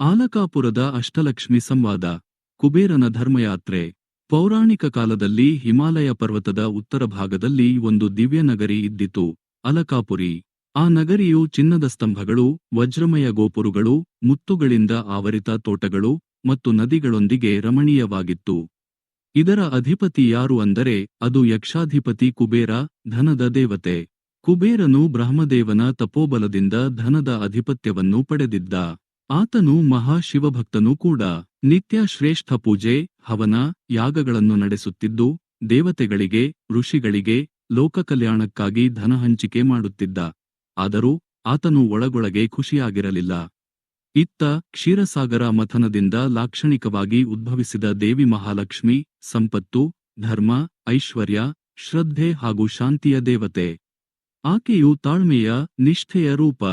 ಆಲಕಾಪುರದ ಅಷ್ಟಲಕ್ಷ್ಮಿ ಸಂವಾದ, ಕುಬೇರನ ಧರ್ಮಯಾತ್ರೆ. ಪೌರಾಣಿಕ ಕಾಲದಲ್ಲಿ ಹಿಮಾಲಯ ಪರ್ವತದ ಉತ್ತರ ಭಾಗದಲ್ಲಿ ಒಂದು ದಿವ್ಯ ನಗರಿ ಇದ್ದಿತು, ಅಲಕಾಪುರಿ. ಆ ನಗರಿಯು ಚಿನ್ನದ ಸ್ತಂಭಗಳು, ವಜ್ರಮಯ ಗೋಪುರುಗಳು, ಮುತ್ತುಗಳಿಂದ ಆವರಿತ ತೋಟಗಳು ಮತ್ತು ನದಿಗಳೊಂದಿಗೆ ರಮಣೀಯವಾಗಿತ್ತು. ಇದರ ಅಧಿಪತಿ ಯಾರು ಅಂದರೆ, ಅದು ಯಕ್ಷಾಧಿಪತಿ ಕುಬೇರ, ಧನದ ದೇವತೆ. ಕುಬೇರನು ಬ್ರಹ್ಮದೇವನ ತಪೋಬಲದಿಂದ ಧನದ ಅಧಿಪತ್ಯವನ್ನು ಪಡೆದಿದ್ದ. ಆತನು ಮಹಾಶಿವಭಕ್ತನೂ ಕೂಡ. ನಿತ್ಯ ಶ್ರೇಷ್ಠ ಪೂಜೆ, ಹವನ, ಯಾಗಗಳನ್ನು ನಡೆಸುತ್ತಿದ್ದು, ದೇವತೆಗಳಿಗೆ, ಋಷಿಗಳಿಗೆ, ಲೋಕಕಲ್ಯಾಣಕ್ಕಾಗಿ ಧನ ಹಂಚಿಕೆ ಮಾಡುತ್ತಿದ್ದ. ಆದರೂ ಆತನು ಒಳಗೊಳಗೆ ಖುಷಿಯಾಗಿರಲಿಲ್ಲ. ಇತ್ತ ಕ್ಷೀರಸಾಗರ ಮಥನದಿಂದ ಲಾಕ್ಷಣಿಕವಾಗಿ ಉದ್ಭವಿಸಿದ ದೇವಿ ಮಹಾಲಕ್ಷ್ಮಿ, ಸಂಪತ್ತು, ಧರ್ಮ, ಐಶ್ವರ್ಯ, ಶ್ರದ್ಧೆ ಹಾಗೂ ಶಾಂತಿಯ ದೇವತೆ. ಆಕೆಯು ತಾಳ್ಮೆಯ, ನಿಷ್ಠೆಯ ರೂಪ.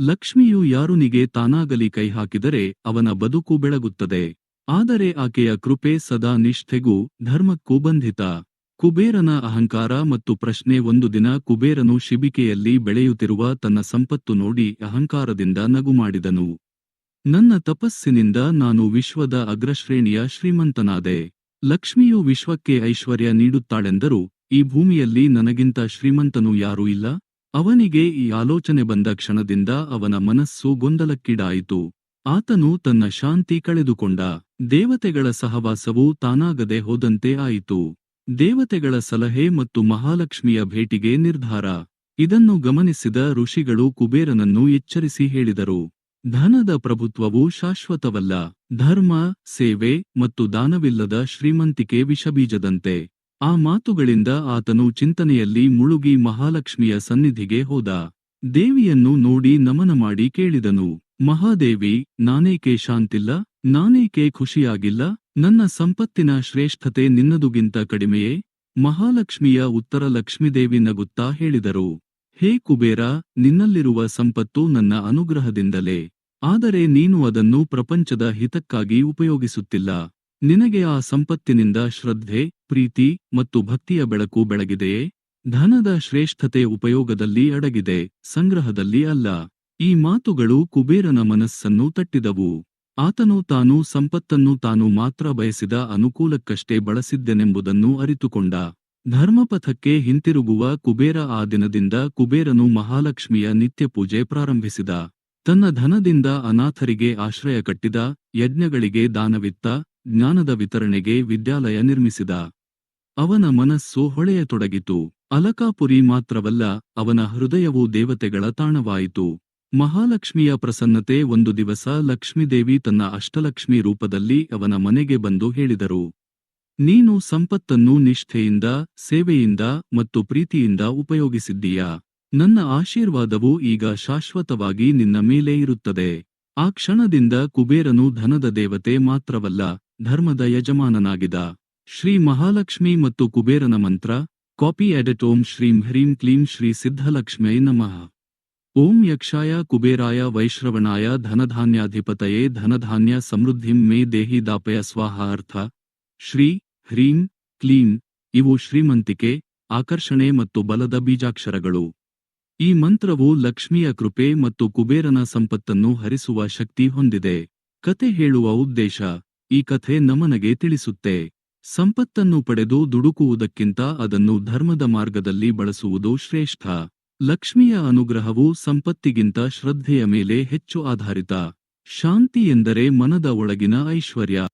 ಲಕ್ಷ್ಮಿಯು ಯಾರುನಿಗೆ ತಾನಾಗಲಿ ಕೈ ಹಾಕಿದರೆ ಅವನ ಬದುಕು ಬೆಳಗುತ್ತದೆ. ಆದರೆ ಆಕೆಯ ಕೃಪೆ ಸದಾ ನಿಷ್ಠೆಗೂ ಧರ್ಮಕ್ಕೂ ಬಂಧಿತ. ಕುಬೇರನ ಅಹಂಕಾರ ಮತ್ತು ಪ್ರಶ್ನೆ ಒಂದು ದಿನ ಕುಬೇರನು ಶಿಬಿಕೆಯಲ್ಲಿ ಬೆಳೆಯುತ್ತಿರುವ ತನ್ನ ಸಂಪತ್ತು ನೋಡಿ ಅಹಂಕಾರದಿಂದ ನಗು ಮಾಡಿದನು ನನ್ನ ತಪಸ್ಸಿನಿಂದ ನಾನು ವಿಶ್ವದ ಅಗ್ರಶ್ರೇಣಿಯ ಶ್ರೀಮಂತನಾದೆ. ಲಕ್ಷ್ಮಿಯು ವಿಶ್ವಕ್ಕೆ ಐಶ್ವರ್ಯ ನೀಡುತ್ತಾಳೆಂದರೂ ಈ ಭೂಮಿಯಲ್ಲಿ ನನಗಿಂತ ಶ್ರೀಮಂತನು ಯಾರೂ ಇಲ್ಲ. ಅವನಿಗೆ ಈ ಆಲೋಚನೆ ಬಂದ ಕ್ಷಣದಿಂದ ಅವನ ಮನಸ್ಸು ಗೊಂದಲಕ್ಕೀಡಾಯಿತು. ಆತನು ತನ್ನ ಶಾಂತಿ ಕಳೆದುಕೊಂಡ. ದೇವತೆಗಳ ಸಹವಾಸವು ತಾನಾಗದೆ ಹೋದಂತೆ ಆಯಿತು. ದೇವತೆಗಳ ಸಲಹೆ ಮತ್ತು ಮಹಾಲಕ್ಷ್ಮಿಯ ಭೇಟಿಗೆ ನಿರ್ಧಾರ. ಇದನ್ನು ಗಮನಿಸಿದ ಋಷಿಗಳು ಕುಬೇರನನ್ನು ಎಚ್ಚರಿಸಿ ಹೇಳಿದರು. ಧನದ ಪ್ರಭುತ್ವವು ಶಾಶ್ವತವಲ್ಲ. ಧರ್ಮ, ಸೇವೆ ಮತ್ತು ದಾನವಿಲ್ಲದ ಶ್ರೀಮಂತಿಕೆ ವಿಷಬೀಜದಂತೆ. ಆ ಮಾತುಗಳಿಂದ ಆತನು ಚಿಂತನೆಯಲ್ಲಿ ಮುಳುಗಿ ಮಹಾಲಕ್ಷ್ಮಿಯ ಸನ್ನಿಧಿಗೆ ಹೋದ. ದೇವಿಯನ್ನು ನೋಡಿ ನಮನ ಮಾಡಿ ಕೇಳಿದನು, ಮಹಾದೇವಿ, ನಾನೇಕೆ ಶಾಂತಿಲ್ಲ? ನಾನೇಕೆ ಖುಷಿಯಾಗಿಲ್ಲ? ನನ್ನ ಸಂಪತ್ತಿನ ಶ್ರೇಷ್ಠತೆ ನಿನ್ನದುಗಿಂತ ಕಡಿಮೆಯೇ? ಮಹಾಲಕ್ಷ್ಮಿಯ ಉತ್ತರ ಲಕ್ಷ್ಮೀದೇವಿ ನಗುತ್ತಾ ಹೇಳಿದರು, ಹೇ ಕುಬೇರ, ನಿನ್ನಲ್ಲಿರುವ ಸಂಪತ್ತು ನನ್ನ ಅನುಗ್ರಹದಿಂದಲೇ. ಆದರೆ ನೀನು ಅದನ್ನು ಪ್ರಪಂಚದ ಹಿತಕ್ಕಾಗಿ ಉಪಯೋಗಿಸುತ್ತಿಲ್ಲ. ನಿನಗೆ ಆ ಸಂಪತ್ತಿನಿಂದ ಶ್ರದ್ಧೆ, ಪ್ರೀತಿ ಮತ್ತು ಭಕ್ತಿಯ ಬೆಳಕು ಬೆಳಗಿದೆಯೇ? ಧನದ ಶ್ರೇಷ್ಠತೆ ಉಪಯೋಗದಲ್ಲಿ ಅಡಗಿದೆ, ಸಂಗ್ರಹದಲ್ಲಿ ಅಲ್ಲ. ಈ ಮಾತುಗಳು ಕುಬೇರನ ಮನಸ್ಸನ್ನು ತಟ್ಟಿದವು. ಆತನು ತಾನು ಸಂಪತ್ತನ್ನು ತಾನು ಮಾತ್ರ ಬಯಸಿದ ಅನುಕೂಲಕ್ಕಷ್ಟೇ ಬಳಸಿದ್ದೆನೆಂಬುದನ್ನು ಅರಿತುಕೊಂಡ. ಧರ್ಮಪಥಕ್ಕೆ ಹಿಂತಿರುಗುವ ಕುಬೇರ ಆ ದಿನದಿಂದ ಕುಬೇರನು ಮಹಾಲಕ್ಷ್ಮಿಯ ನಿತ್ಯ ಪೂಜೆ ಪ್ರಾರಂಭಿಸಿದ. ತನ್ನ ಧನದಿಂದ ಅನಾಥರಿಗೆ ಆಶ್ರಯ ಕಟ್ಟಿದ, ಯಜ್ಞಗಳಿಗೆ ದಾನವಿತ್ತ ಜ್ಞಾನದ ವಿತರಣೆಗೆ ವಿದ್ಯಾಲಯ ನಿರ್ಮಿಸಿದ. ಅವನ ಮನಸ್ಸು ಹೊಳೆಯತೊಡಗಿತು. ಅಲಕಾಪುರಿ ಮಾತ್ರವಲ್ಲ, ಅವನ ಹೃದಯವು ದೇವತೆಗಳ ತಾಣವಾಯಿತು. ಮಹಾಲಕ್ಷ್ಮಿಯ ಪ್ರಸನ್ನತೆ ಒಂದು ದಿವಸ ಲಕ್ಷ್ಮೀದೇವಿ ತನ್ನ ಅಷ್ಟಲಕ್ಷ್ಮಿ ರೂಪದಲ್ಲಿ ಅವನ ಮನೆಗೆ ಬಂದು ಹೇಳಿದರು. ನೀನು ಸಂಪತ್ತನ್ನು ನಿಷ್ಠೆಯಿಂದ, ಸೇವೆಯಿಂದ ಮತ್ತು ಪ್ರೀತಿಯಿಂದ ಉಪಯೋಗಿಸಿದ್ದೀಯಾ? ನನ್ನ ಆಶೀರ್ವಾದವು ಈಗ ಶಾಶ್ವತವಾಗಿ ನಿನ್ನ ಮೇಲೆ ಇರುತ್ತದೆ. ಆ ಕ್ಷಣದಿಂದ ಕುಬೇರನು ಧನದ ದೇವತೆ ಮಾತ್ರವಲ್ಲ ಧರ್ಮದ ಯಜಮಾನನಾಗಿದ ಶ್ರೀ ಮಹಾಲಕ್ಷ್ಮಿ ಮತ್ತು ಕುಬೇರನ ಮಂತ್ರ, ಕಾಪಿ ಎಡಿಟ್ ಓಂ ಶ್ರೀಂ ಹ್ರೀಂ ಕ್ಲೀಂ ಶ್ರೀ ಸಿದ್ಧಲಕ್ಷ್ಮೈ ನಮಃ. ಓಂ ಯಕ್ಷಾಯ ಕುಬೇರಾಯ ವೈಶ್ರವಣಾಯ ಧನಧಾನ್ಯಾಧಿಪತಯೇ ಧನಧಾನ್ಯ ಸಮೃದ್ಧಿಂ ಮೇ ದೇಹಿ ದಾಪಯ ಸ್ವಾಹ ಅರ್ಥ. ಶ್ರೀ ಹ್ರೀಂ ಕ್ಲೀಂ ಇವು ಶ್ರೀಮಂತಿಕೆ, ಆಕರ್ಷಣೆ ಮತ್ತು ಬಲದ ಬೀಜಾಕ್ಷರಗಳು. ಈ ಮಂತ್ರವು ಲಕ್ಷ್ಮಿಯ ಕೃಪೆ ಮತ್ತು ಕುಬೇರನ ಸಂಪತ್ತನ್ನು ಹರಿಸುವ ಶಕ್ತಿ ಹೊಂದಿದೆ. ಕತೆ ಹೇಳುವ ಉದ್ದೇಶ ಈ ಕಥೆ ನಮನಗೆ ತಿಳಿಸುತ್ತೆ. ಸಂಪತ್ತನ್ನು ಪಡೆದು ದುಡುಕುವುದಕ್ಕಿಂತ ಅದನ್ನು ಧರ್ಮದ ಮಾರ್ಗದಲ್ಲಿ ಬಳಸುವುದು ಶ್ರೇಷ್ಠ. ಲಕ್ಷ್ಮಿಯ ಅನುಗ್ರಹವು ಸಂಪತ್ತಿಗಿಂತ ಶ್ರದ್ಧೆಯ ಮೇಲೆ ಹೆಚ್ಚು ಆಧಾರಿತ. ಶಾಂತಿ ಎಂದರೆ ಮನದ ಒಳಗಿನ ಐಶ್ವರ್ಯ.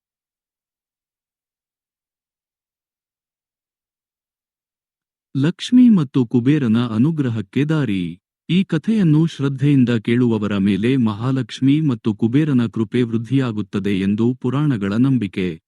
ಲಕ್ಷ್ಮಿ ಮತ್ತು ಕುಬೇರನ ಅನುಗ್ರಹಕ್ಕೆ ದಾರಿ. ಈ ಕಥೆಯನ್ನು ಶ್ರದ್ಧೆಯಿಂದ ಕೇಳುವವರ ಮೇಲೆ ಮಹಾಲಕ್ಷ್ಮಿ ಮತ್ತು ಕುಬೇರನ ಕೃಪೆ ವೃದ್ಧಿಯಾಗುತ್ತದೆ ಎಂದು ಪುರಾಣಗಳ ನಂಬಿಕೆ.